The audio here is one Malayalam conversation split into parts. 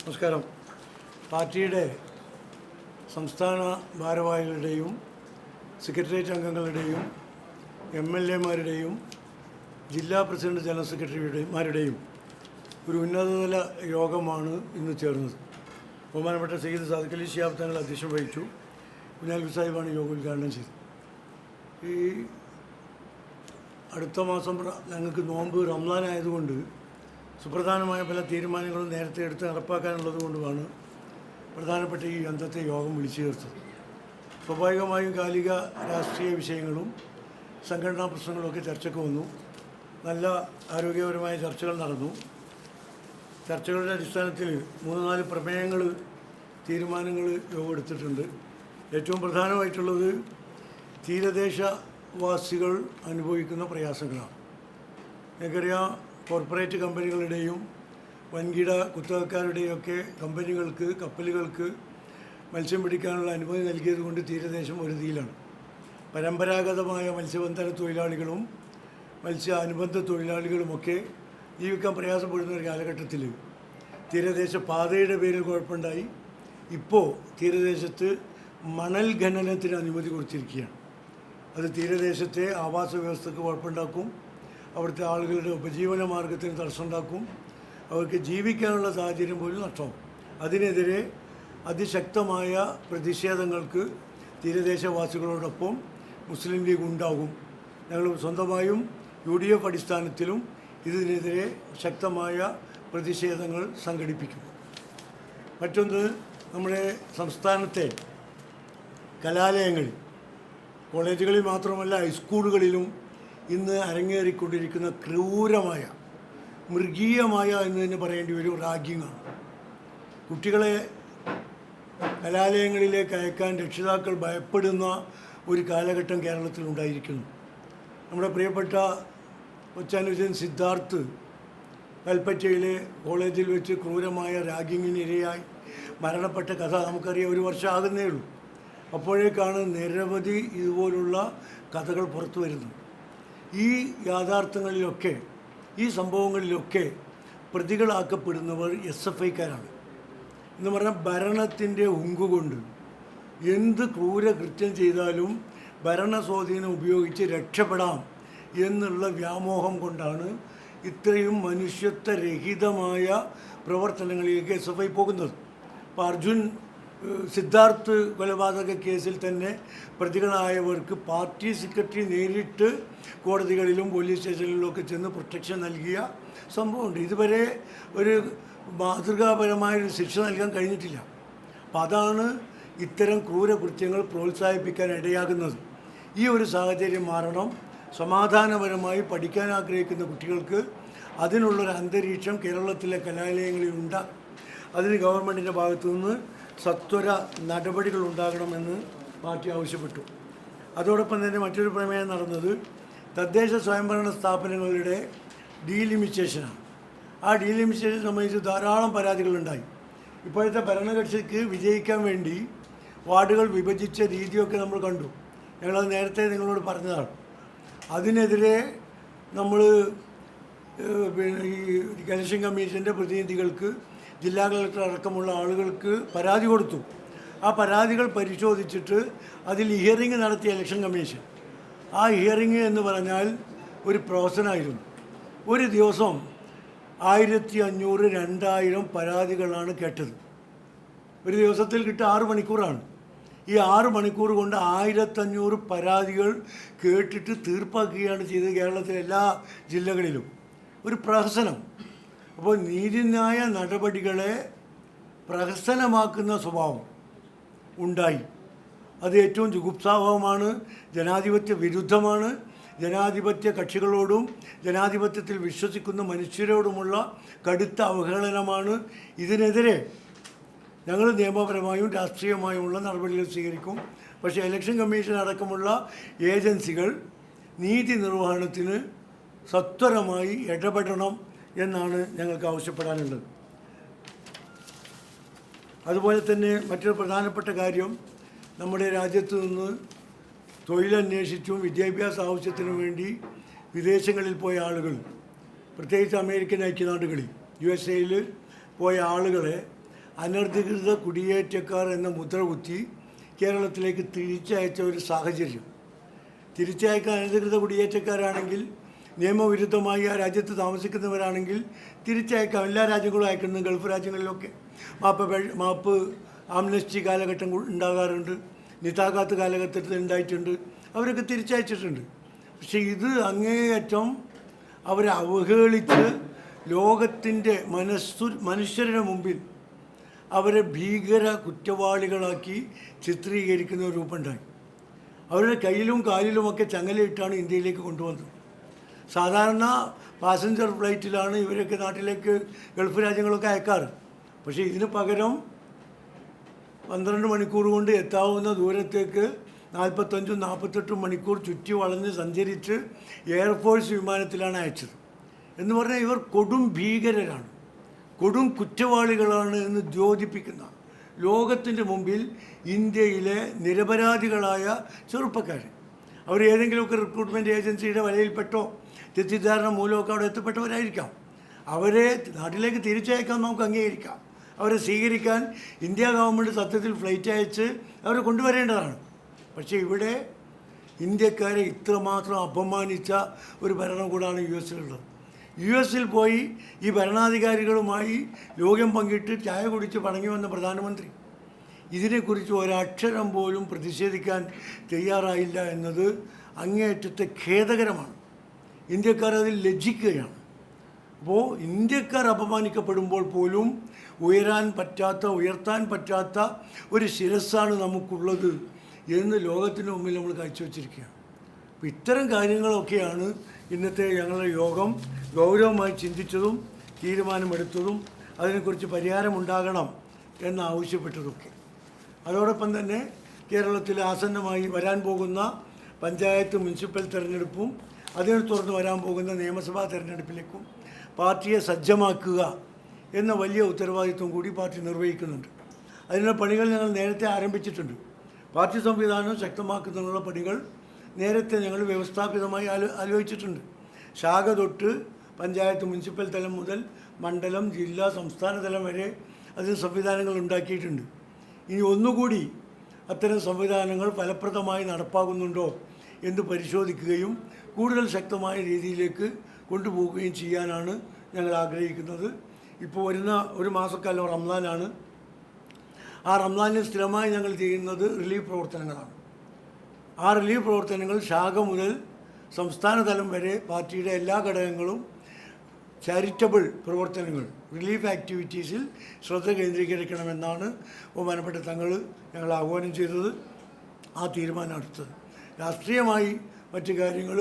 നമസ്കാരം. പാർട്ടിയുടെ സംസ്ഥാന ഭാരവാഹികളുടെയും സെക്രട്ടേറിയറ്റ് അംഗങ്ങളുടെയും എം എൽ എമാരുടെയും ജില്ലാ പ്രസിഡന്റ് ജനറൽ സെക്രട്ടറിമാരുടെയും ഒരു ഉന്നതതല യോഗമാണ് ഇന്ന് ചേർന്നത്. ബഹുമാനപ്പെട്ട സെയ്ദ് സാദിഖലി ഷിയാബ് തങ്ങൾ അധ്യക്ഷം വഹിച്ചു. കുഞ്ഞാൽ സാഹിബാണ് യോഗം ഉദ്ഘാടനം ചെയ്തത്. ഈ അടുത്ത മാസം ഞങ്ങൾക്ക് നോമ്പ് റംസാൻ ആയതുകൊണ്ട് സുപ്രധാനമായ പല തീരുമാനങ്ങളും നേരത്തെ എടുത്ത് നടപ്പാക്കാനുള്ളത് കൊണ്ടുമാണ് പ്രധാനപ്പെട്ട ഈ അന്തത്തെ യോഗം വിളിച്ചു ചേർത്തത്. സ്വാഭാവികമായും കാലിക രാഷ്ട്രീയ വിഷയങ്ങളും സംഘടനാ പ്രശ്നങ്ങളൊക്കെ ചർച്ചയ്ക്ക് വന്നു. നല്ല ആരോഗ്യപരമായ ചർച്ചകൾ നടന്നു. ചർച്ചകളുടെ അടിസ്ഥാനത്തിൽ മൂന്ന് നാല് പ്രമേയങ്ങൾ തീരുമാനങ്ങൾ യോഗം എടുത്തിട്ടുണ്ട്. ഏറ്റവും പ്രധാനമായിട്ടുള്ളത് തീരദേശവാസികൾ അനുഭവിക്കുന്ന പ്രയാസങ്ങളാണ്. നിങ്ങൾക്കറിയാം കോർപ്പറേറ്റ് കമ്പനികളുടെയും വൻകിട കുത്തകക്കാരുടെയും ഒക്കെ കമ്പനികൾക്ക് കപ്പലുകൾക്ക് മത്സ്യം പിടിക്കാനുള്ള അനുമതി നൽകിയത് കൊണ്ട് തീരദേശം ഒരുതിയിലാണ് പരമ്പരാഗതമായ മത്സ്യബന്ധന തൊഴിലാളികളും മത്സ്യ അനുബന്ധ തൊഴിലാളികളുമൊക്കെ ജീവിക്കാൻ പ്രയാസപ്പെടുന്ന ഒരു കാലഘട്ടത്തിൽ തീരദേശ പാതയുടെ പേരിൽ കുഴപ്പമുണ്ടായി. ഇപ്പോൾ തീരദേശത്ത് മണൽ ഖനനത്തിന് അനുമതി കൊടുത്തിരിക്കുകയാണ്. അത് തീരദേശത്തെ ആവാസ വ്യവസ്ഥക്ക് കുഴപ്പമുണ്ടാക്കും. അവിടുത്തെ ആളുകളുടെ ഉപജീവന മാർഗത്തിന് തടസ്സമുണ്ടാക്കും. അവർക്ക് ജീവിക്കാനുള്ള സാഹചര്യം പോലും നഷ്ടമാവും. അതിനെതിരെ അതിശക്തമായ പ്രതിഷേധങ്ങൾക്ക് തീരദേശവാസികളോടൊപ്പം മുസ്ലിം ലീഗ് ഉണ്ടാകും. ഞങ്ങൾ സ്വന്തമായും യു ഡി എഫ് അടിസ്ഥാനത്തിലും ഇതിനെതിരെ ശക്തമായ പ്രതിഷേധങ്ങൾ സംഘടിപ്പിക്കും. മറ്റൊന്ന് നമ്മുടെ സംസ്ഥാനത്തെ കലാലയങ്ങളിൽ കോളേജുകളിൽ മാത്രമല്ല ഹൈസ്കൂളുകളിലും ഇന്ന് അരങ്ങേറിക്കൊണ്ടിരിക്കുന്ന ക്രൂരമായ മൃഗീയമായ എന്ന് തന്നെ പറയേണ്ടി വരും റാഗിങ്ങാണ് കുട്ടികളെ കലാലയങ്ങളിലേക്ക് അയക്കാൻ രക്ഷിതാക്കൾ ഭയപ്പെടുന്ന ഒരു കാലഘട്ടം കേരളത്തിൽ ഉണ്ടായിരിക്കുന്നു. നമ്മുടെ പ്രിയപ്പെട്ട കൊച്ചാനുജൻ സിദ്ധാർത്ഥ് കൽപ്പറ്റയിലെ കോളേജിൽ വെച്ച് ക്രൂരമായ റാഗിങ്ങിനിരയായി മരണപ്പെട്ട കഥ നമുക്കറിയാം. ഒരു വർഷം ആകുന്നേ ഉള്ളൂ. അപ്പോഴേക്കാണ് നിരവധി ഇതുപോലുള്ള കഥകൾ പുറത്തു വരുന്നത്. ഈ യാഥാർത്ഥ്യങ്ങളിലൊക്കെ ഈ സംഭവങ്ങളിലൊക്കെ പ്രതികളാക്കപ്പെടുന്നവർ എസ് എഫ് ഐക്കാരാണ്. എന്ന് പറഞ്ഞാൽ ഭരണത്തിന്റെ ഉങ്കുകൊണ്ട് എന്ത് ക്രൂരകൃത്യം ചെയ്താലും ഭരണ സ്വാധീനം ഉപയോഗിച്ച് രക്ഷപ്പെടാം എന്നുള്ള വ്യാമോഹം കൊണ്ടാണ് ഇത്രയും മനുഷ്യത്വരഹിതമായ പ്രവർത്തനങ്ങളിലേക്ക് എസ് എഫ് ഐ പോകുന്നത്. അപ്പോൾ അർജുൻ സിദ്ധാർത്ഥ് കൊലപാതക കേസിൽ തന്നെ പ്രതികളായവർക്ക് പാർട്ടി സെക്രട്ടറി നേരിട്ട് കോടതികളിലും പോലീസ് സ്റ്റേഷനിലും ഒക്കെ ചെന്ന് പ്രൊട്ടക്ഷൻ നൽകിയ സംഭവമുണ്ട്. ഇതുവരെ ഒരു മാതൃകാപരമായൊരു ശിക്ഷ നൽകാൻ കഴിഞ്ഞിട്ടില്ല. അപ്പം അതാണ് ഇത്തരം ക്രൂരകൃത്യങ്ങൾ പ്രോത്സാഹിപ്പിക്കാൻ ഇടയാകുന്നത്. ഈ ഒരു സാഹചര്യം മാറണം. സമാധാനപരമായി പഠിക്കാൻ ആഗ്രഹിക്കുന്ന കുട്ടികൾക്ക് അതിനുള്ളൊരു അന്തരീക്ഷം കേരളത്തിലെ കലാലയങ്ങളിൽ ഉണ്ടാകും അതിന് ഗവൺമെന്റിന്റെ ഭാഗത്തു നിന്ന് സത്വര നടപടികൾ ഉണ്ടാകണമെന്ന് പാർട്ടി ആവശ്യപ്പെട്ടു. അതോടൊപ്പം തന്നെ മറ്റൊരു പ്രമേയം നടന്നത് തദ്ദേശ സ്വയംഭരണ സ്ഥാപനങ്ങളുടെ ഡീലിമിറ്റേഷനാണ്. ആ ഡീലിമിറ്റേഷൻ സംബന്ധിച്ച് ധാരാളം പരാതികളുണ്ടായി. ഇപ്പോഴത്തെ ഭരണകക്ഷിക്ക് വിജയിക്കാൻ വേണ്ടി വാർഡുകൾ വിഭജിച്ച രീതിയൊക്കെ നമ്മൾ കണ്ടു. ഞങ്ങളത് നേരത്തെ നിങ്ങളോട് പറഞ്ഞതാണ്. അതിനെതിരെ നമ്മൾ പിന്നെ ഈ ഇലക്ഷൻ കമ്മീഷന്റെ പ്രതിനിധികൾക്ക് ജില്ലാ കളക്ടർ അടക്കമുള്ള ആളുകൾക്ക് പരാതി കൊടുത്തു. ആ പരാതികൾ പരിശോധിച്ചിട്ട് അതിൽ ഹിയറിംഗ് നടത്തിയ ഇലക്ഷൻ കമ്മീഷൻ ആ ഹിയറിംഗ് എന്ന് പറഞ്ഞാൽ ഒരു പ്രൊഫസനായിരുന്നു ഒരു ദിവസം ആയിരത്തി അഞ്ഞൂറ് രണ്ടായിരം പരാതികളാണ് കേട്ടത്. ഒരു ദിവസത്തിൽ കിട്ടുക ആറ് മണിക്കൂറാണ്. ഈ ആറ് മണിക്കൂർ കൊണ്ട് ആയിരത്തഞ്ഞൂറ് പരാതികൾ കേട്ടിട്ട് തീർപ്പാക്കുകയാണ് ചെയ്തത് കേരളത്തിലെ എല്ലാ ജില്ലകളിലും. ഒരു പ്രഹസനം. അപ്പോൾ നീതിന്യായ നടപടികളെ പ്രഹസനമാക്കുന്ന സ്വഭാവം ഉണ്ടായി. അത് ഏറ്റവും ജുഗുപ്സാവഹമാണ് ജനാധിപത്യ വിരുദ്ധമാണ്. ജനാധിപത്യ കക്ഷികളോടും ജനാധിപത്യത്തിൽ വിശ്വസിക്കുന്ന മനുഷ്യരോടുമുള്ള കടുത്ത അവഹേളനമാണ്. ഇതിനെതിരെ ഞങ്ങൾ നിയമപരമായും രാഷ്ട്രീയമായുമുള്ള നടപടികൾ സ്വീകരിക്കും. പക്ഷേ ഇലക്ഷൻ കമ്മീഷൻ അടക്കമുള്ള ഏജൻസികൾ നീതി നിർവഹണത്തിന് സത്വരമായി ഇടപെടണം എന്നാണ് ഞങ്ങൾക്ക് ആവശ്യപ്പെടാനുള്ളത്. അതുപോലെ തന്നെ മറ്റൊരു പ്രധാനപ്പെട്ട കാര്യം നമ്മുടെ രാജ്യത്ത് നിന്ന് തൊഴിലന്വേഷിച്ചും വിദ്യാഭ്യാസ ആവശ്യത്തിനു വേണ്ടി വിദേശങ്ങളിൽ പോയ ആളുകൾ പ്രത്യേകിച്ച് അമേരിക്കൻ ഐക്യനാടുകളിൽ യു എസ് എയിൽ പോയ ആളുകളെ അനധികൃത കുടിയേറ്റക്കാർ എന്ന മുദ്ര കുത്തി കേരളത്തിലേക്ക് തിരിച്ചയച്ച ഒരു സാഹചര്യം. തിരിച്ചയക്കാൻ അനധികൃത കുടിയേറ്റക്കാരാണെങ്കിൽ നിയമവിരുദ്ധമായി ആ രാജ്യത്ത് താമസിക്കുന്നവരാണെങ്കിൽ തിരിച്ചയക്കാം. എല്ലാ രാജ്യങ്ങളും അയക്കുന്നു ഗൾഫ് രാജ്യങ്ങളിലൊക്കെ. മാപ്പ് മാപ്പ് ആംനസ്റ്റി കാലഘട്ടം ഉണ്ടാകാറുണ്ട്. നിതാകാത്ത് കാലഘട്ടത്തിൽ ഉണ്ടായിട്ടുണ്ട്. അവരൊക്കെ തിരിച്ചയച്ചിട്ടുണ്ട്. പക്ഷേ ഇത് അങ്ങേയറ്റം അവരെ അവഹേളിച്ച് ലോകത്തിന്റെ മനസ്സു മനുഷ്യരുടെ മുമ്പിൽ അവരെ ഭീകര കുറ്റവാളികളാക്കി ചിത്രീകരിക്കുന്ന ഒരു രൂപമുണ്ടായി അവരുടെ കയ്യിലും കാലിലുമൊക്കെ ചങ്ങലയിട്ടാണ് ഇന്ത്യയിലേക്ക് കൊണ്ടുവന്നത്. സാധാരണ പാസഞ്ചർ ഫ്ലൈറ്റിലാണ് ഇവരൊക്കെ നാട്ടിലേക്ക് ഗൾഫ് രാജ്യങ്ങളൊക്കെ അയക്കാറ്. പക്ഷേ ഇതിന് പകരം പന്ത്രണ്ട് മണിക്കൂർ കൊണ്ട് എത്താവുന്ന ദൂരത്തേക്ക് നാൽപ്പത്തഞ്ചും നാൽപ്പത്തെട്ടും മണിക്കൂർ ചുറ്റി വളഞ്ഞ് സഞ്ചരിച്ച് എയർഫോഴ്സ് വിമാനത്തിലാണ് അയച്ചത്. എന്ന് പറഞ്ഞാൽ ഇവർ കൊടും ഭീകരരാണ്. കൊടും കുറ്റവാളികളാണ് എന്ന് ദ്യോതിപ്പിക്കുന്ന ലോകത്തിന്റെ മുമ്പിൽ ഇന്ത്യയിലെ നിരപരാധികളായ ചെറുപ്പക്കാർ അവർ ഏതെങ്കിലുമൊക്കെ റിക്രൂട്ട്മെന്റ് ഏജൻസിയുടെ വലയിൽപ്പെട്ടോ തെറ്റിദ്ധാരണ മൂലമൊക്കെ അവിടെ എത്തപ്പെട്ടവരായിരിക്കാം. അവരെ നാട്ടിലേക്ക് തിരിച്ചയക്കാൻ നമുക്ക് അംഗീകരിക്കാം. അവരെ സ്വീകരിക്കാൻ ഇന്ത്യ ഗവൺമെന്റ് സത്യത്തിൽ ഫ്ലൈറ്റ് അയച്ച് അവരെ കൊണ്ടുവരേണ്ടതാണ്. പക്ഷേ ഇവിടെ ഇന്ത്യക്കാരെ ഇത്രമാത്രം അപമാനിച്ച ഒരു ഭരണകൂടമാണ് യു എസിലുള്ളത്. യു എസിൽ പോയി ഈ ഭരണാധികാരികളുമായി ലോകം പങ്കിട്ട് ചായ കുടിച്ച് പണങ്ങി വന്ന പ്രധാനമന്ത്രി. ഇതിനെക്കുറിച്ച് ഒരക്ഷരം പോലും പ്രതിഷേധിക്കാൻ തയ്യാറായില്ല എന്നത് അങ്ങേയറ്റത്തെ ഖേദകരമാണ്. ഇന്ത്യക്കാർ അതിൽ ലജ്ജിക്കുകയാണ്. അപ്പോൾ ഇന്ത്യക്കാർ അപമാനിക്കപ്പെടുമ്പോൾ പോലും ഉയരാൻ പറ്റാത്ത ഉയർത്താൻ പറ്റാത്ത ഒരു ശിരസ്സാണ് നമുക്കുള്ളത് എന്ന് ലോകത്തിന് മുമ്പിൽ നമ്മൾ കാഴ്ചവെച്ചിരിക്കുകയാണ്. അപ്പോൾ ഇത്തരം കാര്യങ്ങളൊക്കെയാണ് ഇന്നത്തെ ഞങ്ങളുടെ യോഗം ഗൗരവമായി ചിന്തിച്ചതും തീരുമാനമെടുത്തതും അതിനെക്കുറിച്ച് പരിഹാരമുണ്ടാകണം എന്നാവശ്യപ്പെട്ടതൊക്കെ അതോടൊപ്പം തന്നെ കേരളത്തിൽ ആസന്നമായി വരാൻ പോകുന്ന പഞ്ചായത്ത് മുനിസിപ്പൽ തെരഞ്ഞെടുപ്പും അതിനെ തുടർന്ന് വരാൻ പോകുന്ന നിയമസഭാ തെരഞ്ഞെടുപ്പിലേക്കും പാർട്ടിയെ സജ്ജമാക്കുക എന്ന വലിയ ഉത്തരവാദിത്വം കൂടി പാർട്ടി നിർവഹിക്കുന്നുണ്ട്. അതിനുള്ള പണികൾ ഞങ്ങൾ നേരത്തെ ആരംഭിച്ചിട്ടുണ്ട്. പാർട്ടി സംവിധാനം ശക്തമാക്കുന്നതിനുള്ള പണികൾ നേരത്തെ ഞങ്ങൾ വ്യവസ്ഥാപിതമായി ആലോ ആലോചിച്ചിട്ടുണ്ട്. ശാഖ തൊട്ട് പഞ്ചായത്ത് മുനിസിപ്പൽ തലം മുതൽ മണ്ഡലം ജില്ലാ സംസ്ഥാന തലം വരെ അതിന് സംവിധാനങ്ങൾ ഉണ്ടാക്കിയിട്ടുണ്ട്. ഇനി ഒന്നുകൂടി അത്തരം സംവിധാനങ്ങൾ ഫലപ്രദമായി നടപ്പാകുന്നുണ്ടോ എന്ന് പരിശോധിക്കുകയും കൂടുതൽ ശക്തമായ രീതിയിലേക്ക് കൊണ്ടുപോവുകയും ചെയ്യാനാണ് ഞങ്ങൾ ആഗ്രഹിക്കുന്നത്. ഇപ്പോൾ വരുന്ന ഒരു മാസക്കാലം റംസാനാണ്. ആ റംസാനിൽ സ്ഥിരമായി ഞങ്ങൾ ചെയ്യുന്നത് റിലീഫ് പ്രവർത്തനങ്ങളാണ്. ആ റിലീഫ് പ്രവർത്തനങ്ങൾ ശാഖ മുതൽ സംസ്ഥാന തലം വരെ പാർട്ടിയുടെ എല്ലാ ഘടകങ്ങളും ചാരിറ്റബിൾ പ്രവർത്തനങ്ങൾ റിലീഫ് ആക്ടിവിറ്റീസിൽ ശ്രദ്ധ കേന്ദ്രീകരിക്കണമെന്നാണ് ബഹുമാനപ്പെട്ട തങ്ങൾ ഞങ്ങൾ ആഹ്വാനം ചെയ്തത്. ആ തീരുമാനം എടുത്തത് രാഷ്ട്രീയമായി മറ്റു കാര്യങ്ങൾ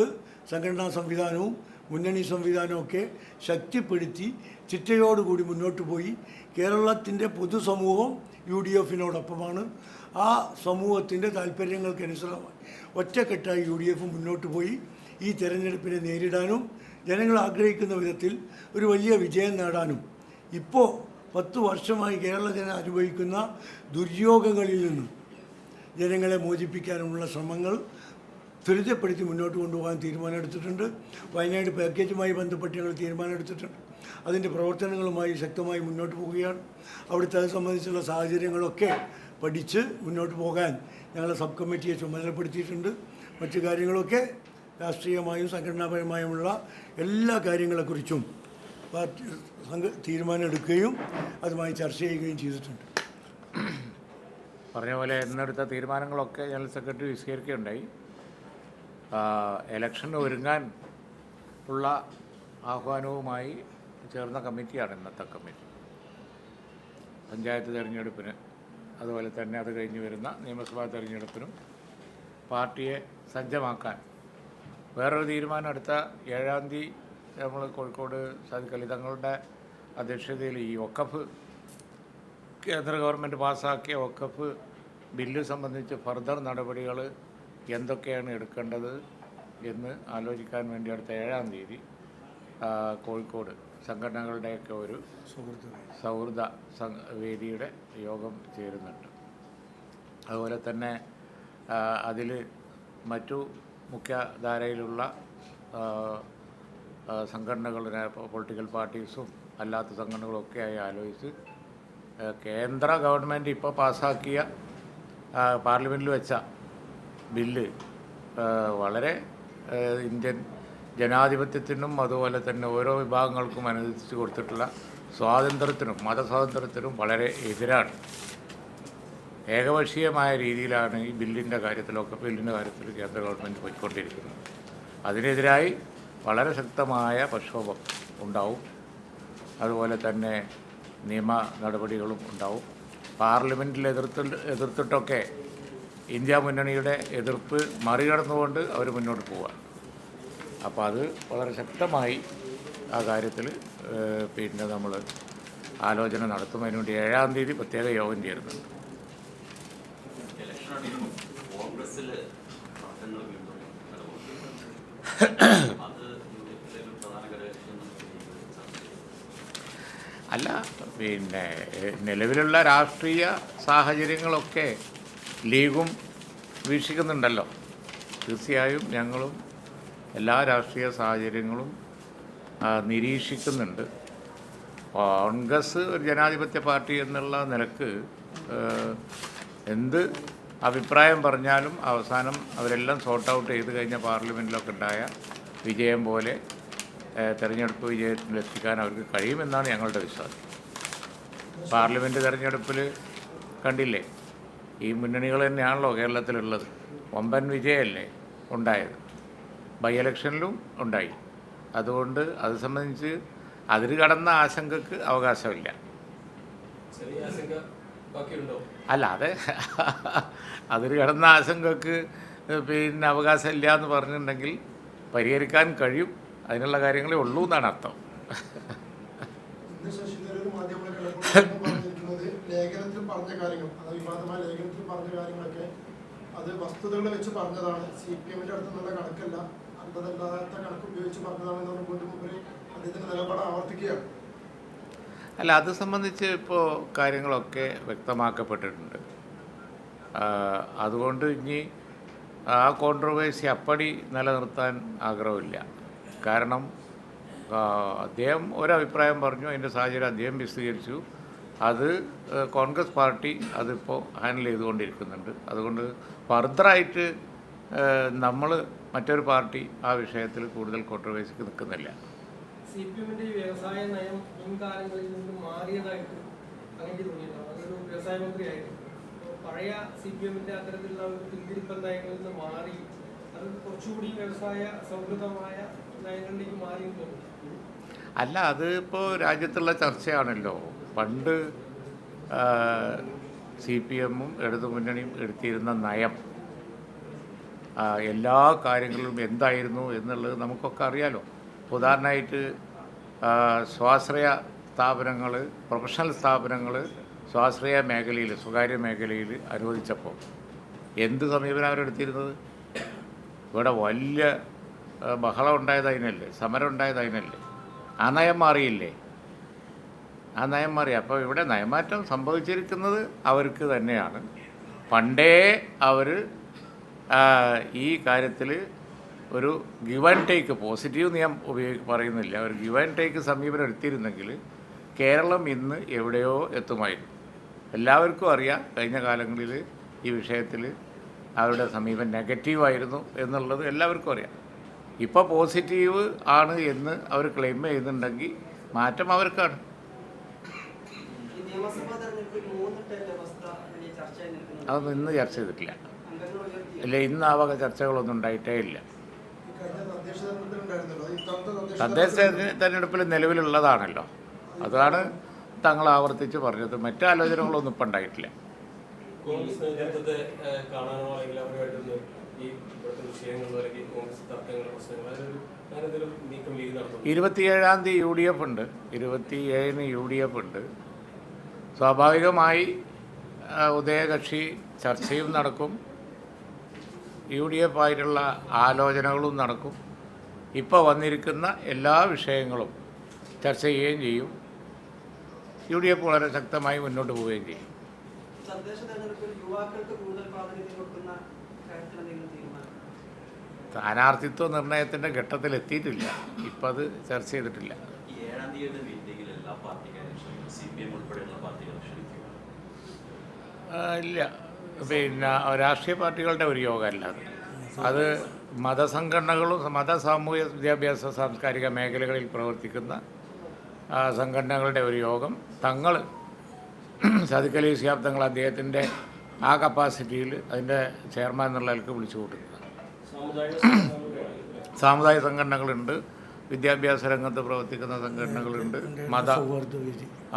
സംഘടനാ സംവിധാനവും മുന്നണി സംവിധാനമൊക്കെ ശക്തിപ്പെടുത്തി ചിട്ടയോടുകൂടി മുന്നോട്ട് പോയി. കേരളത്തിന്റെ പൊതുസമൂഹം യു ഡി എഫിനോടൊപ്പമാണ് ആ സമൂഹത്തിന്റെ താല്പര്യങ്ങൾക്കനുസൃതമായി ഒറ്റക്കെട്ടായി യു ഡി എഫ് മുന്നോട്ട് പോയി. ഈ തെരഞ്ഞെടുപ്പിനെ നേരിടാനും ജനങ്ങൾ ആഗ്രഹിക്കുന്ന വിധത്തിൽ ഒരു വലിയ വിജയം നേടാനും. ഇപ്പോൾ പത്ത് വർഷമായി കേരള ജനം അനുഭവിക്കുന്ന ദുര്യോഗങ്ങളിൽ നിന്നും ജനങ്ങളെ മോചിപ്പിക്കാനുമുള്ള ശ്രമങ്ങൾ ത്വരിതപ്പെടുത്തി മുന്നോട്ട് കൊണ്ടുപോകാൻ തീരുമാനമെടുത്തിട്ടുണ്ട്. വയനാട് പാക്കേജുമായി ബന്ധപ്പെട്ട് ഞങ്ങൾ തീരുമാനമെടുത്തിട്ടുണ്ട്. അതിന്റെ പ്രവർത്തനങ്ങളുമായി ശക്തമായി മുന്നോട്ട് പോവുകയാണ്. അവിടുത്തെ അത് സംബന്ധിച്ചുള്ള സാഹചര്യങ്ങളൊക്കെ പഠിച്ച് മുന്നോട്ട് പോകാൻ ഞങ്ങളെ സബ് കമ്മിറ്റിയെ ചുമതലപ്പെടുത്തിയിട്ടുണ്ട്. മറ്റു കാര്യങ്ങളൊക്കെ രാഷ്ട്രീയമായും സംഘടനാപരമായുമുള്ള എല്ലാ കാര്യങ്ങളെക്കുറിച്ചും പാർട്ടി സംഘ തീരുമാനമെടുക്കുകയും അതുമായി ചർച്ച ചെയ്യുകയും ചെയ്തിട്ടുണ്ട്. പറഞ്ഞ പോലെ ഇന്നെടുത്ത തീരുമാനങ്ങളൊക്കെ ജനറൽ സെക്രട്ടറി വിശദീകരിക്കുകയുണ്ടായി. ഇലക്ഷന് ഒരുങ്ങാൻ ഉള്ള ആഹ്വാനവുമായി ചേർന്ന കമ്മിറ്റിയാണ് ഇന്നത്തെ കമ്മിറ്റി. പഞ്ചായത്ത് തിരഞ്ഞെടുപ്പിന് അതുപോലെ തന്നെ അത് കഴിഞ്ഞ് വരുന്ന നിയമസഭാ തിരഞ്ഞെടുപ്പിനും പാർട്ടിയെ സജ്ജമാക്കാൻ. വേറൊരു തീരുമാനം എടുത്ത ഏഴാം തീയതി നമ്മൾ കോഴിക്കോട് സാദിഖ് തങ്ങളുടെ അധ്യക്ഷതയിൽ ഈ ഒക്കഫ് കേന്ദ്ര ഗവൺമെന്റ് പാസ്സാക്കിയ ഒക്കഫ് ബില്ല് സംബന്ധിച്ച് ഫർദർ നടപടികൾ എന്തൊക്കെയാണ് എടുക്കേണ്ടത് എന്ന് ആലോചിക്കാൻ വേണ്ടി അടുത്ത ഏഴാം തീയതി കോഴിക്കോട് സംഘടനകളുടെയൊക്കെ ഒരു സുഹൃത്ത് സൗഹൃദ വേദിയുടെ യോഗം ചേരുന്നുണ്ട്. അതുപോലെ തന്നെ അതിൽ മറ്റു മുഖ്യധാരയിലുള്ള സംഘടനകളുടെ പൊളിറ്റിക്കൽ പാർട്ടീസും അല്ലാത്ത സംഘടനകളൊക്കെ ആയി ആലോചിച്ച് കേന്ദ്ര ഗവൺമെന്റ് ഇപ്പോൾ പാസ്സാക്കിയ പാർലമെന്റിൽ വെച്ച ബില്ല് വളരെ ഇന്ത്യൻ ജനാധിപത്യത്തിനും അതുപോലെ തന്നെ ഓരോ വിഭാഗങ്ങൾക്കും അനുവദിച്ച് കൊടുത്തിട്ടുള്ള സ്വാതന്ത്ര്യത്തിനും മതസ്വാതന്ത്ര്യത്തിനും വളരെ എതിരാണ്. ഏകപക്ഷീയമായ രീതിയിലാണ് ഈ ബില്ലിന്റെ കാര്യത്തിലൊക്കെ ബില്ലിന്റെ കാര്യത്തിൽ കേന്ദ്ര ഗവൺമെന്റ് പോയിക്കൊണ്ടിരിക്കുന്നത്. അതിനെതിരായി വളരെ ശക്തമായ പ്രക്ഷോഭം ഉണ്ടാവും. അതുപോലെ തന്നെ നിയമ നടപടികളും ഉണ്ടാവും. പാർലമെന്റിൽ എതിർത്ത് എതിർത്തിട്ടൊക്കെ ഇന്ത്യ മുന്നണിയുടെ എതിർപ്പ് മറികടന്നുകൊണ്ട് അവർ മുന്നോട്ട് പോവുക. അപ്പോൾ അത് വളരെ ശക്തമായി ആ കാര്യത്തിൽ പിന്നെ നമ്മൾ ആലോചന നടത്തും അതിനുവേണ്ടി ഏഴാം തീയതി പ്രത്യേക യോഗം ചേരുന്നുണ്ട്. അല്ല പിന്നെ നിലവിലുള്ള രാഷ്ട്രീയ സാഹചര്യങ്ങളൊക്കെ ലീഗും വീക്ഷിക്കുന്നുണ്ടല്ലോ. തീർച്ചയായും ഞങ്ങളും എല്ലാ രാഷ്ട്രീയ സാഹചര്യങ്ങളും നിരീക്ഷിക്കുന്നുണ്ട്. കോൺഗ്രസ് ഒരു ജനാധിപത്യ പാർട്ടി എന്നുള്ള നിലയ്ക്ക് എന്ത് അഭിപ്രായം പറഞ്ഞാലും അവസാനം അവരെല്ലാം സോർട്ട് ഔട്ട് ചെയ്ത് കഴിഞ്ഞ പാർലമെന്റിലൊക്കെ ഉണ്ടായ വിജയം പോലെ തെരഞ്ഞെടുപ്പ് വിജയത്തിലെത്തിക്കാൻ അവർക്ക് കഴിയുമെന്നാണ് ഞങ്ങളുടെ വിശ്വാസം. പാർലമെന്റ് തെരഞ്ഞെടുപ്പിൽ കണ്ടില്ലേ? ഈ മുന്നണികൾ തന്നെയാണല്ലോ കേരളത്തിലുള്ളത്. വമ്പൻ വിജയമല്ലേ ഉണ്ടായത്? ബൈ ഇലക്ഷനിലും ഉണ്ടായി. അതുകൊണ്ട് അത് സംബന്ധിച്ച് അതിര് കടന്ന ആശങ്കക്ക് അവകാശമില്ല. അല്ല അതെ അതിര് കടന്ന ആശങ്കക്ക് പിന്നെ അവകാശമില്ല എന്ന് പറഞ്ഞിട്ടുണ്ടെങ്കിൽ പരിഹരിക്കാൻ കഴിയും. അതിനുള്ള കാര്യങ്ങളേ ഉള്ളൂ എന്നാണ് അർത്ഥം. ലേഖനത്തിൽ പറഞ്ഞ കാര്യങ്ങൾ അത് വിവാദമായ ലേഖനത്തിൽ പറഞ്ഞ കാര്യങ്ങളൊക്കെ അത് വസ്തുതകൾ വെച്ച് പറഞ്ഞതാണ്. സി പി എമ്മിന്റെ അടുത്ത് നിന്നുള്ള കണക്കല്ല അന്തതല്ലാത്ത കണക്ക് ഉപയോഗിച്ച് പറഞ്ഞതാണെന്ന് പറഞ്ഞുകൊണ്ട് മുമ്പിൽ അദ്ദേഹത്തിന്റെ നിലപാട് ആവർത്തിക്കുകയാണ്. അല്ല അത് സംബന്ധിച്ച് ഇപ്പോൾ കാര്യങ്ങളൊക്കെ വ്യക്തമാക്കപ്പെട്ടിട്ടുണ്ട്. അതുകൊണ്ട് ഇനി ആ കോൺട്രവേഴ്സി അപ്പടി നിലനിർത്താൻ ആഗ്രഹമില്ല. കാരണം അദ്ദേഹം ഒരഭിപ്രായം പറഞ്ഞു അതിന്റെ സാഹചര്യം അദ്ദേഹം വിശദീകരിച്ചു. അത് കോൺഗ്രസ് പാർട്ടി അതിപ്പോൾ ഹാൻഡിൽ ചെയ്തുകൊണ്ടിരിക്കുന്നുണ്ട്. അതുകൊണ്ട് ഫർദറായിട്ട് നമ്മൾ മറ്റൊരു പാർട്ടി ആ വിഷയത്തിൽ കൂടുതൽ കോൺട്രവേഴ്സിക്ക് നിൽക്കുന്നില്ല. സി പി എമ്മിന്റെ ഈ വ്യവസായ നയം മുൻകാലങ്ങളിൽ നിന്നും മാറിയതായിട്ട് അങ്ങനെ തോന്നിയിട്ടുണ്ടോ. അതൊരു വ്യവസായ പഴയ സി പി എമ്മിന്റെ അത്തരത്തിലുള്ള ഒരു പിന്തിരിപ്പൻ നയങ്ങളിൽ നിന്ന് മാറി അത് കുറച്ചുകൂടി വ്യവസായ സൗഹൃദമായ നയങ്ങളിലേക്ക് മാറി തോന്നുന്നു. അല്ല അത് ഇപ്പോൾ രാജ്യത്തുള്ള ചർച്ചയാണല്ലോ. പണ്ട് സി പി എമ്മും ഇടതുമുന്നണിയും എടുത്തിരുന്ന നയം എല്ലാ കാര്യങ്ങളിലും എന്തായിരുന്നു എന്നുള്ളത് നമുക്കൊക്കെ അറിയാലോ. ഉദാഹരണമായിട്ട് സ്വാശ്രയ സ്ഥാപനങ്ങൾ പ്രൊഫഷണൽ സ്ഥാപനങ്ങൾ സ്വാശ്രയ മേഖലയിൽ സ്വകാര്യ മേഖലയിൽ അനുവദിച്ചപ്പോൾ എന്ത് സമീപനം അവരെടുത്തിരുന്നത്? ഇവിടെ വലിയ ബഹളം ഉണ്ടായത് അതിനല്ലേ സമരം ഉണ്ടായത് അതിനല്ലേ. ആ നയം മാറിയില്ലേ? ആ നയം മാറി. അപ്പോൾ ഇവിടെ നയമാറ്റം സംഭവിച്ചിരിക്കുന്നത് അവർക്ക് തന്നെയാണ്. പണ്ടേ അവർ ഈ കാര്യത്തിൽ ഒരു ഗിവ് ആൻഡ് ടേക്ക് പോസിറ്റീവ് ഞാൻ ഉപയോഗി പറയുന്നില്ല. ഒരു ഗിവ് ആൻഡ് ടേക്ക് സമീപനം എടുത്തിരുന്നെങ്കിൽ കേരളം ഇന്ന് എവിടെയോ എത്തുമായിരുന്നു. എല്ലാവർക്കും അറിയാം കഴിഞ്ഞ കാലങ്ങളിൽ ഈ വിഷയത്തിൽ അവരുടെ സമീപം നെഗറ്റീവായിരുന്നു എന്നുള്ളത് എല്ലാവർക്കും അറിയാം. ഇപ്പോൾ പോസിറ്റീവ് ആണ് എന്ന് അവർ ക്ലെയിം ചെയ്യുന്നുണ്ടെങ്കിൽ മാറ്റം അവർക്കാണ് ഈ നിയമസഭാ തെരഞ്ഞെടുപ്പിൽ മൂന്ന് ടേം വ്യവസ്ഥ വലിയ ചർച്ചയായി നിൽക്കുന്നുണ്ട് അതൊന്നും ഇന്ന് ചർച്ച ചെയ്തിട്ടില്ല. ഇല്ല ഇന്ന് ആ വക ചർച്ചകളൊന്നും ഉണ്ടായിട്ടേ ഇല്ല. തദ്ദേശ തെരഞ്ഞെടുപ്പിൽ നിലവിലുള്ളതാണല്ലോ. അതാണ് തങ്ങൾ ആവർത്തിച്ച് പറഞ്ഞത്. മറ്റാലോചനകളൊന്നും ഇപ്പം ഉണ്ടായിട്ടില്ല. കോൺഗ്രസ് നേതൃത്വത്തെ കാണാനോ അല്ലെങ്കിൽ അവരുമായിട്ടൊന്ന് ഈ ഇവിടുത്തെ വിഷയങ്ങൾ അല്ലെങ്കിൽ കോൺഗ്രസ് തർക്കങ്ങൾ പ്രശ്നങ്ങൾ അതിനൊരു അങ്ങനെന്തെങ്കിലും നീക്കം ലീഗ് നടത്തും ഇരുപത്തിയേഴാം തീയതി യു ഡി എഫ് ഉണ്ട്. ഇരുപത്തിയേഴിന് യു ഡി എഫ് ഉണ്ട്. സ്വാഭാവികമായി ഉദയകക്ഷി ചർച്ചയും നടക്കും. യു ഡി എഫ് ആയിട്ടുള്ള ആലോചനകളും നടക്കും. ഇപ്പോൾ വന്നിരിക്കുന്ന എല്ലാ വിഷയങ്ങളും ചർച്ച ചെയ്യുകയും ചെയ്യും. യു ഡി എഫ് വളരെ ശക്തമായി മുന്നോട്ട് പോവുകയും ചെയ്യും. സ്ഥാനാർത്ഥിത്വ നിർണയത്തിന്റെ ഘട്ടത്തിൽ എത്തിയിട്ടില്ല. ഇപ്പം അത് ചർച്ച ചെയ്തിട്ടില്ല. ഏഴാം തീയതിയുടെ മീറ്റിംഗിൽ എല്ലാ പാർട്ടിക്കാരും സി പി എം ഉൾപ്പെടെയുള്ള ഇല്ല. പിന്നെ രാഷ്ട്രീയ പാർട്ടികളുടെ ഒരു യോഗമല്ല അത്. അത് മതസംഘടനകളും മത സാമൂഹ്യ വിദ്യാഭ്യാസ സാംസ്കാരിക മേഖലകളിൽ പ്രവർത്തിക്കുന്ന സംഘടനകളുടെ ഒരു യോഗം. തങ്ങൾ സദിക്കലി ശിഹാബ് തങ്ങൾ അദ്ദേഹത്തിന്റെ ആ കപ്പാസിറ്റിയിൽ അതിന്റെ ചെയർമാൻ എന്നുള്ള നിലയ്ക്ക് വിളിച്ചു കൂട്ടുന്നത് സാമുദായിക സാമുദായിക സംഘടനകളുണ്ട്. വിദ്യാഭ്യാസ രംഗത്ത് പ്രവർത്തിക്കുന്ന സംഘടനകളുണ്ട്. മത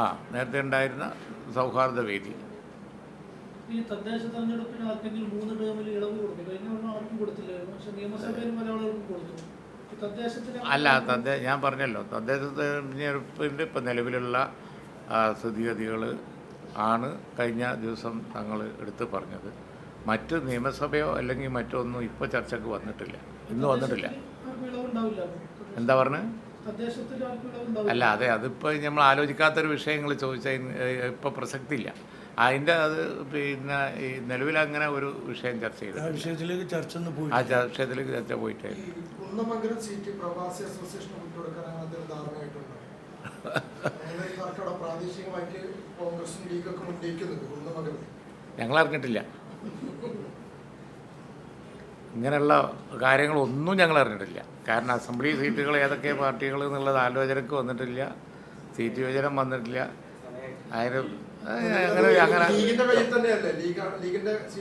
ആ നേരത്തെ ഉണ്ടായിരുന്ന സൗഹാർദ്ദ വേദി. ഈ തദ്ദേശ തെരഞ്ഞെടുപ്പിന് ആർക്കെങ്കിലും മൂന്ന് ടേമിൽ ഇളവ് കൊടുത്തു കഴിഞ്ഞ ഒന്നും ആർക്കും കൊടുത്തില്ലായിരുന്നു. പക്ഷെ നിയമസഭയിൽ പല ആളുകൾക്കും കൊടുത്തു അല്ല തദ്ദേശ ഞാൻ പറഞ്ഞല്ലോ. തദ്ദേശ തെരഞ്ഞെടുപ്പിന്റെ ഇപ്പം നിലവിലുള്ള സ്ഥിതിഗതികൾ ആണ് കഴിഞ്ഞ ദിവസം തങ്ങൾ എടുത്ത് പറഞ്ഞത്. മറ്റ് നിയമസഭയോ അല്ലെങ്കിൽ മറ്റൊന്നും ഇപ്പോൾ ചർച്ചയ്ക്ക് വന്നിട്ടില്ല. ഇന്ന് വന്നിട്ടില്ല. എന്താ പറഞ്ഞത് അല്ല അതെ അതിപ്പോൾ നമ്മൾ ആലോചിക്കാത്തൊരു വിഷയങ്ങൾ ചോദിച്ചാൽ ഇപ്പോൾ പ്രസക്തിയില്ല. അതിന്റെ അത് പിന്നെ ഈ നിലവിൽ അങ്ങനെ ഒരു വിഷയം ചർച്ച ആ വിഷയത്തിലേക്ക് ചർച്ച ഒന്ന് പോയി ആ വിഷയത്തിലേക്ക് ചർച്ച പോയിട്ടേ ഈ കുന്നമംഗലം സീറ്റ് പ്രവാസി അസോസിയേഷൻ ധാരണയായിട്ടുണ്ടോ. പ്രാദേശികമായിട്ട് കോൺഗ്രസും ലീഗൊക്കെ ഉന്നയിക്കുന്നുണ്ട് ഞങ്ങൾ അറിഞ്ഞിട്ടില്ല. ഇങ്ങനെയുള്ള കാര്യങ്ങളൊന്നും ഞങ്ങൾ അറിഞ്ഞിട്ടില്ല. കാരണം അസംബ്ലി സീറ്റുകൾ ഏതൊക്കെ പാർട്ടികൾ എന്നുള്ളത് ആലോചനക്ക് വന്നിട്ടില്ല. സീറ്റ് വിഭജനം വന്നിട്ടില്ല. അതിന്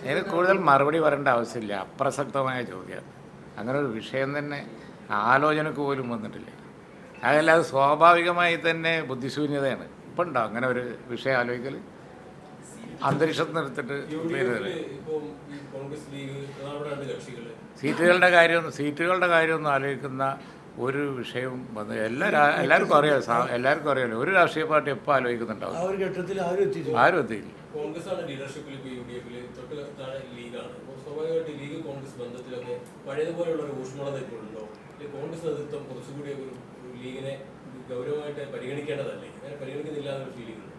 അങ്ങനെ കൂടുതൽ മറുപടി പറയേണ്ട ആവശ്യമില്ല. അപ്രസക്തമായ ചോദ്യം. അങ്ങനെ ഒരു വിഷയം തന്നെ ആലോചനക്ക് പോലും വന്നിട്ടില്ല. അതല്ലാതെ സ്വാഭാവികമായി തന്നെ ബുദ്ധിശൂന്യതയാണ്. ഇപ്പം ഉണ്ടോ അങ്ങനെ ഒരു വിഷയം ആലോചിക്കൽ അന്തരീക്ഷത്തിൽ നിർത്തിട്ട് സീറ്റുകളുടെ കാര്യം സീറ്റുകളുടെ കാര്യമൊന്നും ആലോചിക്കുന്ന ഒരു വിഷയം വന്ന് എല്ലാ എല്ലാവർക്കും അറിയാം സാ- എല്ലാവർക്കും അറിയാലോ. ഒരു രാഷ്ട്രീയ പാർട്ടി എപ്പോൾ ആ ആലോചിക്കുന്നുണ്ടാവും ഒരു ഘട്ടത്തിൽ ആരും എത്തിയില്ല ആരും എത്തിയില്ല. കോൺഗ്രസ് ആണ് ലീഡർഷിപ്പിൽ ഇപ്പോൾ യു ഡി എഫിൽ തൊട്ട് ലീഗാണ്. അപ്പോൾ സ്വാഭാവികമായിട്ട് ലീഗ് കോൺഗ്രസ് ബന്ധത്തിലൊക്കെ പഴയതുപോലെയുള്ള ഒരു ഊഷ്മളത ഇപ്പോഴുണ്ടോ? അല്ലെങ്കിൽ കോൺഗ്രസ് നേതൃത്വം കുറച്ചുകൂടി ഒരു ഒരു ലീഗിനെ ഗൗരവമായിട്ട് പരിഗണിക്കേണ്ടതല്ലേ? അങ്ങനെ പരിഗണിക്കുന്നില്ല എന്നൊരു ഫീലിംഗ് ഉണ്ട്?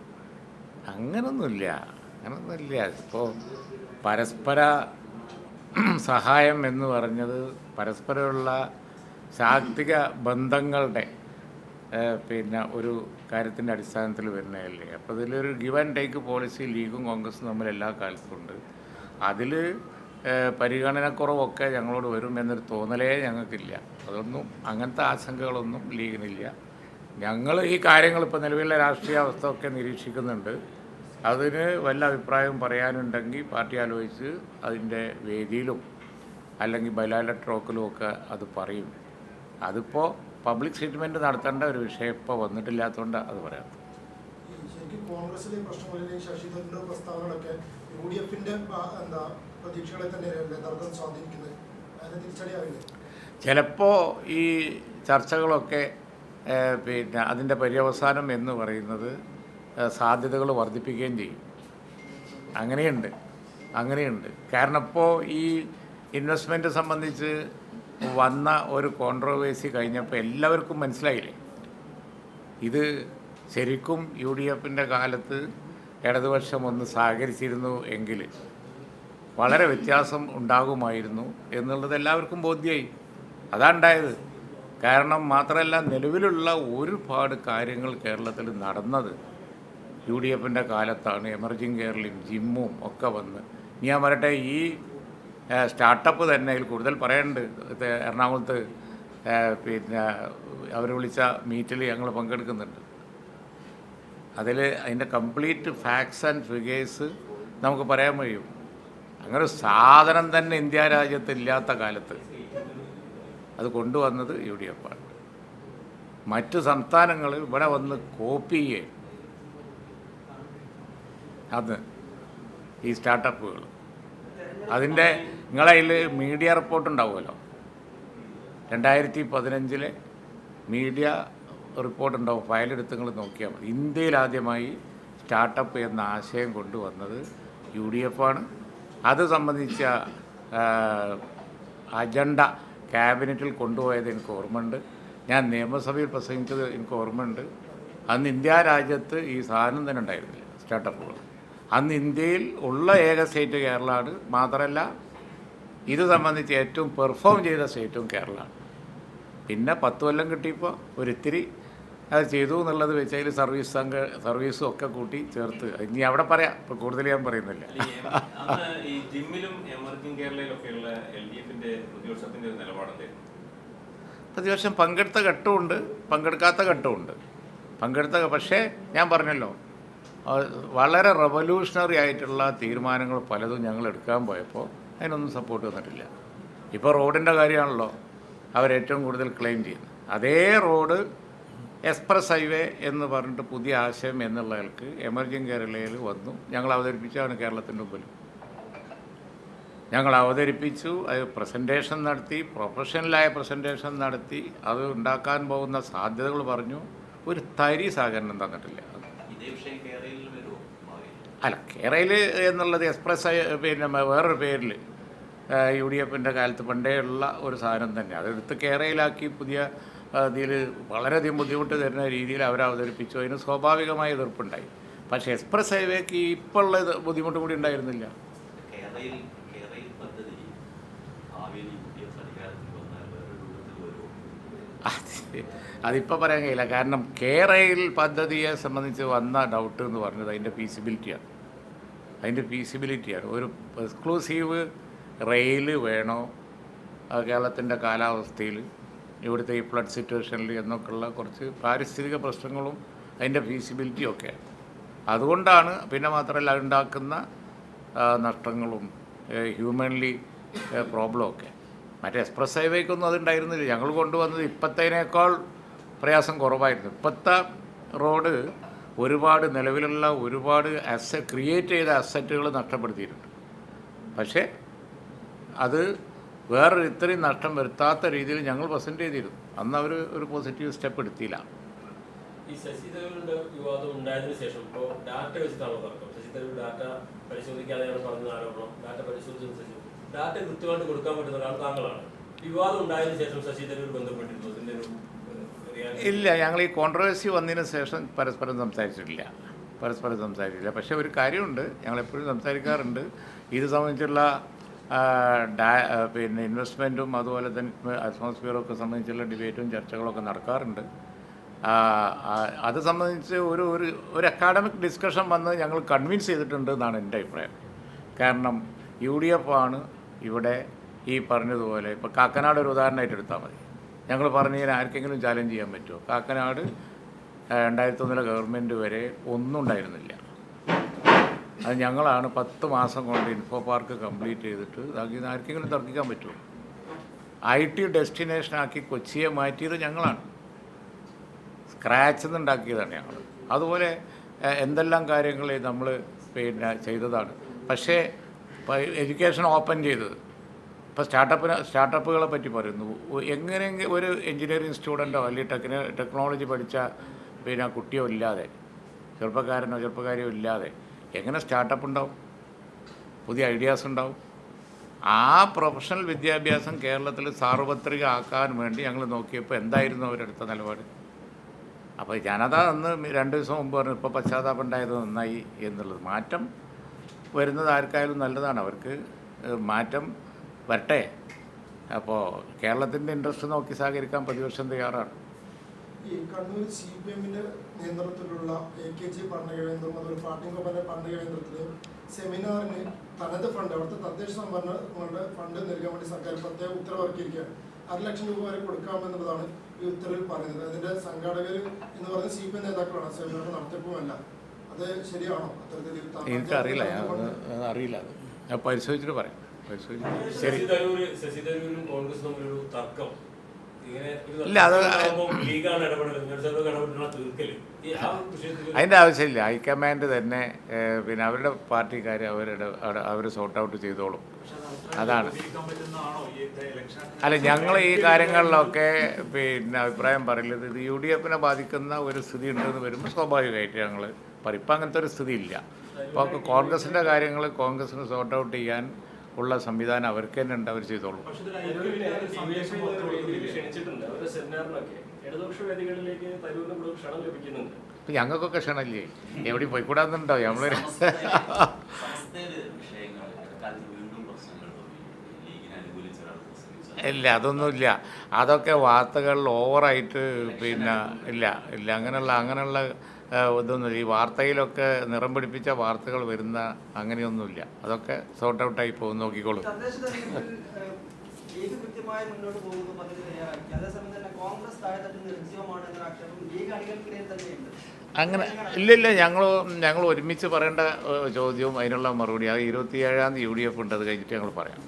അങ്ങനൊന്നുമില്ല. അങ്ങനൊന്നുമില്ല. ഇപ്പോൾ പരസ്പര സഹായം എന്ന് പറഞ്ഞത് പരസ്പരമുള്ള ശാക്തിക ബന്ധങ്ങളുടെ പിന്നെ ഒരു കാര്യത്തിന്റെ അടിസ്ഥാനത്തിൽ വരുന്നതല്ലേ. അപ്പോൾ ഇതിലൊരു ഗിവ് ആൻഡ് ടേക്ക് പോളിസി ലീഗും കോൺഗ്രസും തമ്മിൽ എല്ലാ കാലത്തും ഉണ്ട്. അതിൽ പരിഗണനക്കുറവൊക്കെ ഞങ്ങളോട് വരും എന്നൊരു തോന്നലേ ഞങ്ങൾക്കില്ല. അതൊന്നും അങ്ങനത്തെ ആശങ്കകളൊന്നും ലീഗിനില്ല. ഞങ്ങൾ ഈ കാര്യങ്ങൾ ഇപ്പോൾ നിലവിലെ രാഷ്ട്രീയ അവസ്ഥ ഒക്കെ നിരീക്ഷിക്കുന്നുണ്ട്. അതിന് വല്ല അഭിപ്രായവും പറയാനുണ്ടെങ്കിൽ പാർട്ടി ആലോചിച്ച് അതിന്റെ വേദിയിലും അല്ലെങ്കിൽ ബലാല ട്രോക്കിലും ഒക്കെ അത് പറയും. അതിപ്പോൾ പബ്ലിക് സ്റ്റേറ്റ്മെന്റ് നടത്തേണ്ട ഒരു വിഷയം ഇപ്പോൾ വന്നിട്ടില്ലാത്തതുകൊണ്ട് അത് പറയാം. ശരിക്കും കോൺഗ്രസിലെ പ്രശ്നങ്ങളിലെ ശശി തരൂരിന്റെ പ്രസ്താവനകളൊക്കെ യു ഡി എഫിന്റെ എന്താ പ്രതീക്ഷകളെ തന്നെയല്ലേ യഥാർത്ഥം സ്വാധീനിക്കുന്നത്. അതിനെ തിരിച്ചടിയാവില്ലേ? ചിലപ്പോൾ ഈ ചർച്ചകളൊക്കെ പിന്നെ അതിന്റെ പര്യവസാനം എന്ന് പറയുന്നത് സാധ്യതകൾ വർദ്ധിപ്പിക്കുകയും ചെയ്യും. അങ്ങനെയുണ്ട്. അങ്ങനെയുണ്ട്. കാരണം ഇപ്പോൾ ഈ ഇൻവെസ്റ്റ്മെന്റ് സംബന്ധിച്ച് വന്ന ഒരു കോൺട്രവേഴ്സി കഴിഞ്ഞപ്പോൾ എല്ലാവർക്കും മനസ്സിലായില്ലേ? ഇത് ശരിക്കും യു ഡി എഫിന്റെ കാലത്ത് ഇടതുപക്ഷം ഒന്ന് സഹകരിച്ചിരുന്നു എങ്കിൽ വളരെ വ്യത്യാസം ഉണ്ടാകുമായിരുന്നു എന്നുള്ളത് എല്ലാവർക്കും ബോധ്യമായി അതാണ്ടായത് കാരണം മാത്രമല്ല നിലവിലുള്ള ഒരുപാട് കാര്യങ്ങൾ കേരളത്തിൽ നടന്നത് യു ഡി എഫിന്റെ കാലത്താണ് എമർജിങ് കേരളയും ജിമ്മും ഒക്കെ വന്ന്. ഞാൻ വരട്ടെ ഈ സ്റ്റാർട്ടപ്പ് തന്നെ കൂടുതൽ പറയാനുണ്ട് എറണാകുളത്ത് പിന്നെ അവർ വിളിച്ച മീറ്റിൽ ഞങ്ങൾ പങ്കെടുക്കുന്നുണ്ട്. അതിൽ അതിന്റെ കംപ്ലീറ്റ് ഫാക്ട്സ് ആൻഡ് ഫിഗേഴ്സ് നമുക്ക് പറയാൻ കഴിയും അങ്ങനെ സാധനം തന്നെ ഇന്ത്യ രാജ്യത്ത് ഇല്ലാത്ത കാലത്ത് അത് കൊണ്ടുവന്നത് യു ഡി എഫ് ആണ്. മറ്റ് സംസ്ഥാനങ്ങൾ ഇവിടെ വന്ന് കോപ്പി ചെയ്യേ. അത് ഈ സ്റ്റാർട്ടപ്പുകൾ. അതിന്റെ നിങ്ങളതിൽ മീഡിയ റിപ്പോർട്ട് ഉണ്ടാവുമല്ലോ. രണ്ടായിരത്തി പതിനഞ്ചിലെ മീഡിയ റിപ്പോർട്ട് ഉണ്ടാവും ഫയലെടുത്ത് നിങ്ങൾ നോക്കിയാൽ മതി. ഇന്ത്യയിൽ ആദ്യമായി സ്റ്റാർട്ടപ്പ് എന്ന ആശയം കൊണ്ടുവന്നത് യു ഡി എഫ് ആണ്. അത് സംബന്ധിച്ച അജണ്ട ക്യാബിനറ്റിൽ കൊണ്ടുപോയത് എനിക്ക് ഓർമ്മയുണ്ട്. ഞാൻ നിയമസഭയിൽ പ്രസംഗിച്ചത് എനിക്ക് ഓർമ്മയുണ്ട്. അന്ന് ഇന്ത്യ രാജ്യത്ത് ഈ സാധനം തന്നെ ഉണ്ടായിരുന്നില്ല സ്റ്റാർട്ടപ്പുകൾ അന്ന് ഇന്ത്യയിൽ ഉള്ള ഏക സ്റ്റേറ്റ് കേരളമാണ്. മാത്രമല്ല ഇത് സംബന്ധിച്ച് ഏറ്റവും പെർഫോം ചെയ്ത സ്റ്റേറ്റും കേരളമാണ് പിന്നെ പത്ത് കൊല്ലം കിട്ടിയപ്പോൾ ഒരിത്തിരി അത് ചെയ്തു എന്നുള്ളത് വെച്ച് അതിൽ സർവീസ് സംഘ സർവീസും ഒക്കെ കൂട്ടി ചേർത്ത്. ഇനി അവിടെ പറയാം. ഇപ്പോൾ കൂടുതൽ ഞാൻ പറയുന്നില്ല. ഈ അന്ന് ഈ ജിമ്മിലും എമർജിംഗ് കേരളയിലൊക്കെയുള്ള എൽ ഡി എഫിന്റെ പ്രതിപക്ഷത്തിന്റെ ഒരു നിലപാടെന്തായിരുന്നു? പ്രതിപക്ഷം പങ്കെടുത്ത ഘട്ടമുണ്ട് പങ്കെടുക്കാത്ത ഘട്ടമുണ്ട് പങ്കെടുത്ത പക്ഷേ ഞാൻ പറഞ്ഞല്ലോ വളരെ റെവല്യൂഷണറി ആയിട്ടുള്ള തീരുമാനങ്ങൾ പലതും ഞങ്ങൾ എടുക്കാൻ പോയപ്പോൾ അതിനൊന്നും സപ്പോർട്ട് തന്നിട്ടില്ല ഇപ്പോൾ റോഡിന്റെ കാര്യമാണല്ലോ അവരേറ്റവും കൂടുതൽ ക്ലെയിം ചെയ്യുന്നത്. അതേ റോഡ് എക്സ്പ്രസ് ഹൈവേ എന്ന് പറഞ്ഞിട്ട് പുതിയ ആശയം എന്നുള്ളയാൾക്ക് എമർജിങ് കേരളയിൽ വന്നു. ഞങ്ങൾ അവതരിപ്പിച്ചാണ് കേരളത്തിന്റെ മുമ്പിൽ ഞങ്ങൾ അവതരിപ്പിച്ചു അത് പ്രസന്റേഷൻ നടത്തി പ്രൊഫഷണലായ പ്രസന്റേഷൻ നടത്തി അത് ഉണ്ടാക്കാൻ പോകുന്ന സാധ്യതകൾ പറഞ്ഞു. ഒരു തരി സഹകരണം തന്നിട്ടില്ല. അല്ല കേരളയിൽ എന്നുള്ളത് എക്സ്പ്രസ് പിന്നെ വേറൊരു പേരിൽ യു ഡി എഫിന്റെ കാലത്ത് പണ്ടേ ഉള്ള ഒരു സാധനം തന്നെ. അതെടുത്ത് കേരളയിലാക്കി പുതിയ ഇതിൽ വളരെയധികം ബുദ്ധിമുട്ട് തരുന്ന രീതിയിൽ അവർ അവതരിപ്പിച്ചു. അതിന് സ്വാഭാവികമായ എതിർപ്പുണ്ടായി. പക്ഷേ എക്സ്പ്രസ് ഹൈവേക്ക് ഇപ്പോൾ ഉള്ള ബുദ്ധിമുട്ട് കൂടി ഉണ്ടായിരുന്നില്ല. അതിപ്പോൾ പറയാൻ കഴിയില്ല. കാരണം കേരയിൽ പദ്ധതിയെ സംബന്ധിച്ച് വന്ന ഡൗട്ട് എന്ന് പറഞ്ഞത് അതിന്റെ ഫീസിബിലിറ്റിയാണ് അതിന്റെ ഫീസിബിലിറ്റിയാണ് ഒരു എക്സ്ക്ലൂസീവ് റെയിൽ വേണോ? കേരളത്തിന്റെ കാലാവസ്ഥയിൽ ഇവിടുത്തെ ഈ ഫ്ലഡ് സിറ്റുവേഷനിൽ എന്നൊക്കെയുള്ള കുറച്ച് പാരിസ്ഥിതിക പ്രശ്നങ്ങളും അതിന്റെ ഫീസിബിലിറ്റിയും അതുകൊണ്ടാണ് പിന്നെ മാത്രമല്ല ഉണ്ടാക്കുന്ന നഷ്ടങ്ങളും ഹ്യൂമൻലി പ്രോബ്ലം ഒക്കെ. മറ്റേ എക്സ്പ്രസ് ഹൈവേക്കൊന്നും അതുണ്ടായിരുന്നില്ല ഞങ്ങൾ കൊണ്ടുവന്നത് ഇപ്പോഴത്തേനേക്കാൾ പ്രയാസം കുറവായിരുന്നു. ഇപ്പോഴത്തെ റോഡ് ഒരുപാട് നിലവിലുള്ള ഒരുപാട് അസ ക്രിയേറ്റ് ചെയ്ത അസറ്റുകൾ നഷ്ടപ്പെടുത്തിയിട്ടുണ്ട്. പക്ഷേ അത് വേറെ ഇത്രയും നഷ്ടം വരുത്താത്ത രീതിയിൽ ഞങ്ങൾ പ്രസന്റ് ചെയ്തിരുന്നു. അന്ന് അവർ ഒരു പോസിറ്റീവ് സ്റ്റെപ്പ് എടുത്തില്ല. ഈ ശശി തരൂരിന്റെ വിവാദം ഉണ്ടായതിനു ശേഷം ഇപ്പോൾ ഡാറ്റ വെച്ചിട്ടാണോ തർക്കം? ശശി തരൂർ ഡാറ്റ പരിശോധിക്കാതെയാണ് പറഞ്ഞ ആരോപണം. ഡാറ്റ പരിശോധിച്ചതിന് ശേഷം ഡാറ്റ കൃത്യമായിട്ട് കൊടുക്കാൻ പറ്റുന്ന ഒരാൾ താങ്കളാണ്. വിവാദം ഉണ്ടായതിനു ശേഷം ശശി തരൂർ ബന്ധപ്പെട്ടിരുന്നു? അതിന്റെ ഒരു ഇല്ല ഞങ്ങൾ ഈ കോൺട്രവേഴ്സി വന്നതിന് ശേഷം പരസ്പരം സംസാരിച്ചിട്ടില്ല. പരസ്പരം സംസാരിച്ചില്ല പക്ഷേ ഒരു കാര്യമുണ്ട് ഞങ്ങൾ എപ്പോഴും സംസാരിക്കാറുണ്ട്. ഇത് സംബന്ധിച്ചുള്ള പിന്നെ ഇൻവെസ്റ്റ്മെന്റും അതുപോലെ തന്നെ അറ്റ്മോസ്ഫിയറൊക്കെ സംബന്ധിച്ചുള്ള ഡിബേറ്റും ചർച്ചകളൊക്കെ നടക്കാറുണ്ട്. അത് സംബന്ധിച്ച് ഒരു ഒരു ഒരു അക്കാഡമിക് ഡിസ്കഷൻ വന്ന് ഞങ്ങൾ കൺവിൻസ് ചെയ്തിട്ടുണ്ട് എന്നാണ് എന്റെ അഭിപ്രായം. കാരണം യു ഡി എഫ് ആണ് ഇവിടെ ഈ പറഞ്ഞതുപോലെ ഇപ്പോൾ കാക്കനാട് ഒരു ഉദാഹരണമായിട്ട് എടുത്താൽ മതി. ഞങ്ങൾ പറഞ്ഞു കഴിഞ്ഞാൽ ആർക്കെങ്കിലും ചാലഞ്ച് ചെയ്യാൻ പറ്റുമോ? കാക്കനാട് രണ്ടായിരത്തി ഒന്നിലെ ഗവൺമെന്റ് വരെ ഒന്നും ഉണ്ടായിരുന്നില്ല. അത് ഞങ്ങളാണ് പത്ത് മാസം കൊണ്ട് ഇൻഫോ പാർക്ക് കംപ്ലീറ്റ് ചെയ്തിട്ട് ഇതാക്കി ആർക്കെങ്കിലും തർക്കിക്കാൻ പറ്റുമോ? ഐ ടി ഡെസ്റ്റിനേഷനാക്കി കൊച്ചിയെ മാറ്റിയത് ഞങ്ങളാണ്. സ്ക്രാച്ച് ഉണ്ടാക്കിയതാണ് ഞങ്ങൾ അതുപോലെ എന്തെല്ലാം കാര്യങ്ങൾ നമ്മൾ പിന്നെ ചെയ്തതാണ്. പക്ഷേ എഡ്യൂക്കേഷൻ ഓപ്പൺ ചെയ്തത്. ഇപ്പോൾ സ്റ്റാർട്ടപ്പിന് സ്റ്റാർട്ടപ്പുകളെ പറ്റി പറയുന്നു. എങ്ങനെയെങ്കിലും ഒരു എഞ്ചിനീയറിംഗ് സ്റ്റുഡന്റോ അല്ലെങ്കിൽ ടെക്നോ ടെക്നോളജി പഠിച്ച പിന്നെ കുട്ടിയോ ഇല്ലാതെ ചെറുപ്പക്കാരനോ ചെറുപ്പക്കാരിയോ ഇല്ലാതെ എങ്ങനെ സ്റ്റാർട്ടപ്പ് ഉണ്ടാവും? പുതിയ ഐഡിയാസ് ഉണ്ടാവും. ആ പ്രൊഫഷണൽ വിദ്യാഭ്യാസം കേരളത്തിൽ സാർവത്രിക ആക്കാൻ വേണ്ടി ഞങ്ങൾ നോക്കിയപ്പോൾ എന്തായിരുന്നു അവരെടുത്ത നിലപാട്? അപ്പോൾ ജനത അന്ന് രണ്ട് ദിവസം മുമ്പ് പറഞ്ഞു ഇപ്പോൾ പശ്ചാത്താപം ഉണ്ടായത് നന്നായി എന്നുള്ളത്. മാറ്റം വരുന്നത് ആർക്കായാലും നല്ലതാണ്. അവർക്ക് മാറ്റം വരട്ടെ. അപ്പോൾ കേരളത്തിന്റെ ഇൻട്രസ്റ്റ് നോക്കി സഹകരിക്കാൻ പ്രതിപക്ഷം തയ്യാറാണ്. ഈ കണ്ണൂർ സി പി എമ്മിന്റെ നേതൃത്വത്തിലുള്ള എ കെ ജി പഠനകേന്ദ്രം അതുപോലെ പാട്ടിങ്കോപ്പന്റെ പഠനകേന്ദ്രത്തിൽ സെമിനാറിന് തനത് ഫണ്ട് അവിടുത്തെ തദ്ദേശ സംഭരണങ്ങളുടെ ഫണ്ട് നൽകാൻ വേണ്ടി സർക്കാർ പ്രത്യേക ഉത്തരവിറക്കിയിരിക്കുകയാണ്. അര ലക്ഷം രൂപ വരെ കൊടുക്കാമെന്നുള്ളതാണ് ഈ ഉത്തരവിൽ പറയുന്നത്. അതിന്റെ സംഘാടകർ എന്ന് പറയുന്നത് സി പി എം നേതാക്കളാണ്. സെമിനാർ നടത്തിപ്പുമല്ല അത് ശരിയാണോ? അത്തരത്തിൽ എനിക്കറിയില്ല. അറിയില്ല. ഞാൻ പരിശോധിച്ചിട്ട് പറയാം. ശരി. ശശി തരൂര് ശശി തരൂരും കോൺഗ്രസ് തമ്മിലൊരു തർക്കം. ഇല്ല, അത് അതിന്റെ ആവശ്യമില്ല. ഹൈക്കമാൻഡ് തന്നെ പിന്നെ അവരുടെ പാർട്ടിക്കാർ അവരുടെ അവർ സോർട്ട് ഔട്ട് ചെയ്തോളും. അതാണ്. അല്ല ഞങ്ങൾ ഈ കാര്യങ്ങളിലൊക്കെ പിന്നെ അഭിപ്രായം പറയുന്നത് ഇത് യു ഡി എഫിനെ ബാധിക്കുന്ന ഒരു സ്ഥിതി ഉണ്ടെന്ന് വരുമ്പോൾ സ്വാഭാവികമായിട്ട് ഞങ്ങൾ പറയും. ഇപ്പം അങ്ങനത്തെ ഒരു സ്ഥിതി ഇല്ല അപ്പോൾ കോൺഗ്രസിന്റെ കാര്യങ്ങൾ കോൺഗ്രസിന് സോർട്ട് ഔട്ട് ചെയ്യാൻ ഉള്ള സംവിധാനം അവർക്ക് തന്നെ ഉണ്ട് അവർ ചെയ്തോളൂ. ഇപ്പം ഞങ്ങൾക്കൊക്കെ ക്ഷണമില്ലേ? എവിടെ പോയിക്കൂടാന്നുണ്ടോ? നമ്മൾ ഇല്ല അതൊന്നുമില്ല. അതൊക്കെ വാർത്തകളിൽ ഓവറായിട്ട് പിന്നെ ഇല്ല ഇല്ല. അങ്ങനെയുള്ള അങ്ങനെയുള്ള ഇതൊന്നുമില്ല. ഈ വാർത്തയിലൊക്കെ നിറം പിടിപ്പിച്ച വാർത്തകൾ വരുന്ന അങ്ങനെയൊന്നുമില്ല. അതൊക്കെ സോർട്ട് ഔട്ടായി പോകും. നോക്കിക്കോളൂ. ലീഗ് കൃത്യമായി മുന്നോട്ട് പോകുന്ന പദ്ധതി തയ്യാറാക്കി. അതേസമയം തന്നെ കോൺഗ്രസ് താഴെത്തട്ട് നിർജീവമാണ് എന്ന ആക്ഷേപം ലീഗ് അണികൾക്കിടയിൽ തന്നെയുണ്ട്. അങ്ങനെ ഇല്ല ഇല്ല. ഞങ്ങൾ ഞങ്ങൾ ഒരുമിച്ച് പറയേണ്ട ചോദ്യവും അതിനുള്ള മറുപടി അത് ഇരുപത്തിയേഴാം തീയതി യു ഡി എഫ് ഉണ്ട്. അത് കഴിഞ്ഞിട്ട് ഞങ്ങൾ പറയാം.